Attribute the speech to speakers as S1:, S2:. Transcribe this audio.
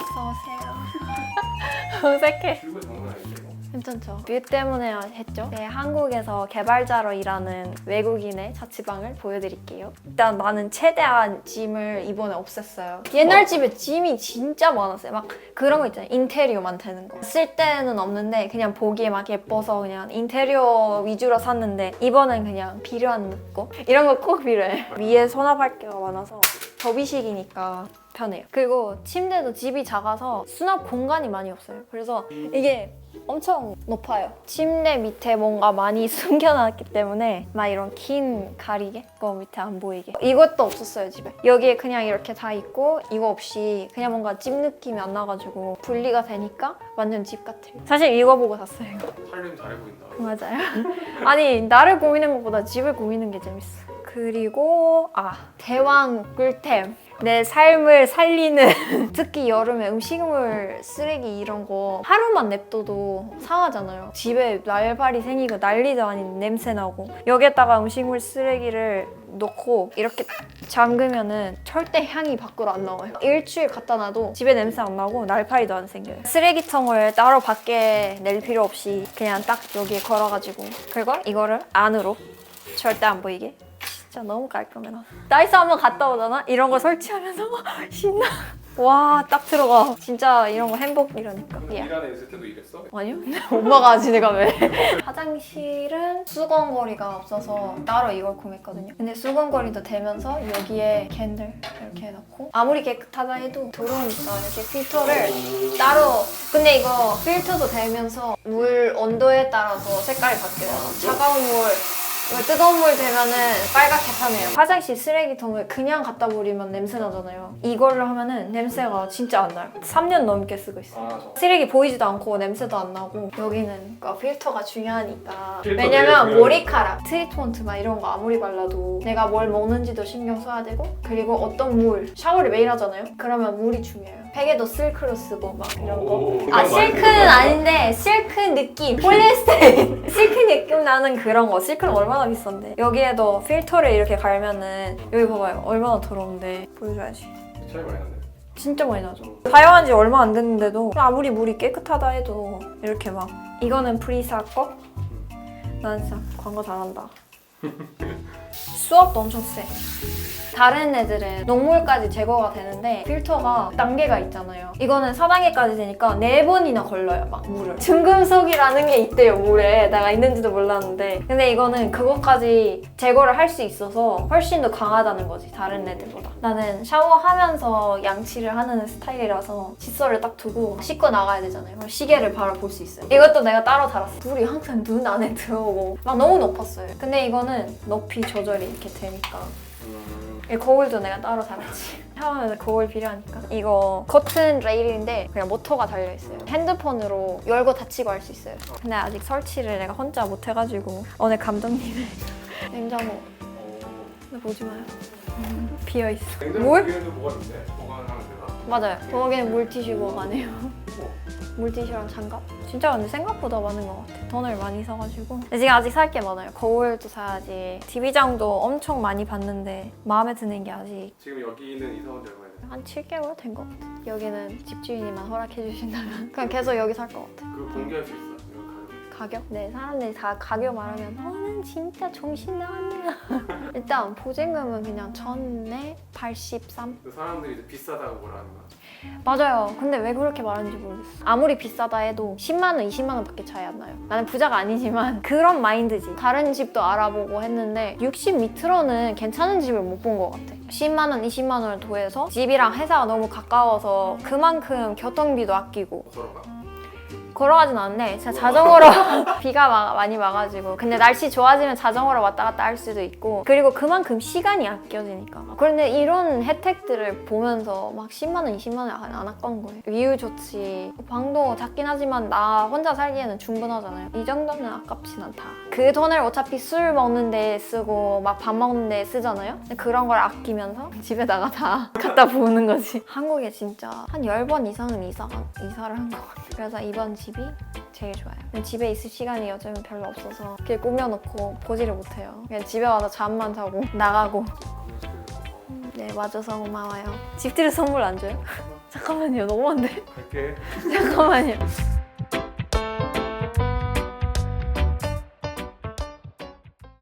S1: 어서 오세요. 어색해. 괜찮죠? 뷰 때문에 했죠. 네, 한국에서 개발자로 일하는 외국인의 자취방을 보여드릴게요. 일단 나는 최대한 짐을 이번에 없앴어요. 옛날 집에 짐이 진짜 많았어요. 막 그런 거 있잖아요. 인테리어 만드는 거. 쓸 때는 없는데 그냥 보기에 막 예뻐서 그냥 인테리어 위주로 샀는데 이번엔 그냥 필요한 거 이런 거 꼭 필요해. 위에 수납할 게가 많아서 접이식이니까 편해요. 그리고 침대도 집이 작아서 수납 공간이 많이 없어요. 그래서 이게 엄청 높아요. 침대 밑에 뭔가 많이 숨겨놨기 때문에 막 이런 긴 가리개 그거 밑에 안 보이게 이것도 없었어요 집에 여기에 그냥 이렇게 다 있고 이거 없이 그냥 뭔가 집 느낌이 안 나가지고 분리가 되니까 완전 집 같아요. 사실 이거 보고 샀어요 이거.
S2: 살림 잘해 보인다.
S1: 맞아요. 아니 나를 고민하는 것보다 집을 고민하는 게 재밌어. 그리고 아 대왕 꿀템. 내 삶을 살리는 특히 여름에 음식물 쓰레기 이런 거 하루만 냅둬도 상하잖아요. 집에 날발이 생기고 난리도 아닌 냄새 나고 여기에다가 음식물 쓰레기를 넣고 이렇게 잠그면은 절대 향이 밖으로 안 나와요. 일주일 갖다 놔도 집에 냄새 안 나고 날파리도 안 생겨요. 쓰레기통을 따로 밖에 낼 필요 없이 그냥 딱 여기에 걸어가지고 그걸 이거를 안으로 절대 안 보이게 진짜 너무 깔끔해 나. 나이스 한번 갔다 오잖아? 이런 거 설치하면서 신나. 와 딱 들어가. 진짜 이런 거 행복이라니까. 예.
S2: 일 안에 있을 때도 이랬어?
S1: 아니요? 엄마가 하지 내가 왜? 화장실은 수건거리가 없어서 따로 이걸 구매했거든요. 근데 수건거리도 되면서 여기에 캔들 이렇게 해놓고 아무리 깨끗하다 해도 들어오니까 이렇게 필터를 따로 근데 이거 필터도 되면서 물 온도에 따라서 색깔이 바뀌어요. 차가운 물 이거 뜨거운 물 되면은 빨갛게 타네요. 화장실 쓰레기통을 그냥 갖다 버리면 냄새 나잖아요. 이걸로 하면은 냄새가 진짜 안 나요. 3년 넘게 쓰고 있어요.
S2: 아 저.
S1: 쓰레기 보이지도 않고 냄새도 안 나고 여기는 그러니까 필터가 중요하니까
S2: 필터
S1: 왜냐면. 머리카락, 트리트먼트 막 이런 거 아무리 발라도 내가 뭘 먹는지도 신경 써야 되고 그리고 어떤 물 샤워를 매일 하잖아요 그러면 물이 중요해요 베개도 실크로 쓰고 막 이런 거
S2: 오,
S1: 아 실크는 아닌데 실크 느낌 폴리에스테린 실크 느낌 나는 그런 거 실크는 얼마나 비싼데 여기에도 필터를 이렇게 갈면은 여기 봐봐요 얼마나 더러운데 보여줘야지
S2: 차이 많이 나네.
S1: 진짜 많이 나죠. 사용한 지 얼마 안 됐는데도 아무리 물이 깨끗하다 해도 이렇게 막 이거는 프리사 거? 난 진짜 광고 잘한다. 수압도 엄청 세. 다른 애들은 녹물까지 제거가 되는데 필터가 단계가 있잖아요. 이거는 4단계까지 되니까 4번이나 걸려요, 막 물을. 중금속이라는 게 있대요, 물에. 내가 있는지도 몰랐는데. 근데 이거는 그것까지 제거를 할 수 있어서 훨씬 더 강하다는 거지, 다른 애들보다. 나는 샤워하면서 양치를 하는 스타일이라서 칫솔을 딱 두고 씻고 나가야 되잖아요. 시계를 바로 볼 수 있어요. 이것도 내가 따로 달았어. 물이 항상 눈 안에 들어오고 막 너무 높았어요. 근데 이거는 높이 조절이 이렇게 되니까
S2: 음,
S1: 이 거울도 내가 따로 달았지. 샤워하면 거울 필요하니까. 이거 커튼 레일인데 그냥 모터가 달려 있어요. 핸드폰으로 열고 닫히고 할 수 있어요. 근데 아직 설치를 내가 혼자 못 해가지고 오늘 감독님을 냉장고
S2: 어,
S1: 근데 보지 마요. 음, 비어 있어.
S2: 냉장고
S1: 물?
S2: 위에도 뭐가. 보관하는 데가.
S1: 맞아요. 거기는 물티슈 보관해요.
S2: 어,
S1: 물티슈랑 장갑? 진짜 근데 생각보다 많은 것 같아. 돈을 많이 써가지고. 근데 지금 아직 살 게 많아요. 거울도 사야지. TV장도 엄청 많이 봤는데 마음에 드는 게 아직
S2: 지금 여기는 이사 온 지 얼마나 됐어?
S1: 한 7개월 된 것 같아. 여기는 집주인이만 허락해 주신다면 그냥 계속 여기 살 것 같아.
S2: 그거 공개할 수 있어. 이거 가격.
S1: 가격? 네, 사람들이 다 가격 말하면 너는 진짜 정신 나왔냐. 일단 보증금은 그냥 전에 83?
S2: 그 사람들이 이제 비싸다고 뭐라 하는 거야.
S1: 맞아요. 근데 왜 그렇게 말하는지 모르겠어. 아무리 비싸다 해도 10만 원, 20만 원밖에 차이 안 나요. 나는 부자가 아니지만 그런 마인드지. 다른 집도 알아보고 했는데 60 밑으로는 괜찮은 집을 못 본 것 같아. 10만 원, 20만 원을 더해서 집이랑 회사가 너무 가까워서 그만큼 교통비도 아끼고
S2: 걸어가.
S1: 걸어가진 않는데 진짜 자전거로 비가 마- 많이 와가지고. 근데 날씨 좋아지면 자전거로 왔다 갔다 할 수도 있고. 그리고 그만큼 시간이 아껴지니까. 그런데 이런 혜택들을 보면서 막 10만 원, 20만 원 안, 안 아까운 거예요. 위유 좋지. 방도 작긴 하지만 나 혼자 살기에는 충분하잖아요. 이 정도는 아깝진 않다. 그 돈을 어차피 술 먹는 데 쓰고 막 밥 먹는 데 쓰잖아요? 그런 걸 아끼면서 집에다가 다 갖다 부으는 거지. 한국에 진짜 한 10번 이상은 이사, 이사를 한 것 같아요. 그래서 이번 집이 제일 좋아요. 근데 집에 있을 시간이 요즘은 별로 없어서 이렇게 꾸며놓고 보지를 못해요. 그냥 집에 와서 잠만 자고 나가고 네, 와줘서 고마워요. 집들이 선물 안 줘요? 잠깐만요, 너무한데?
S2: 갈게.
S1: 잠깐만요.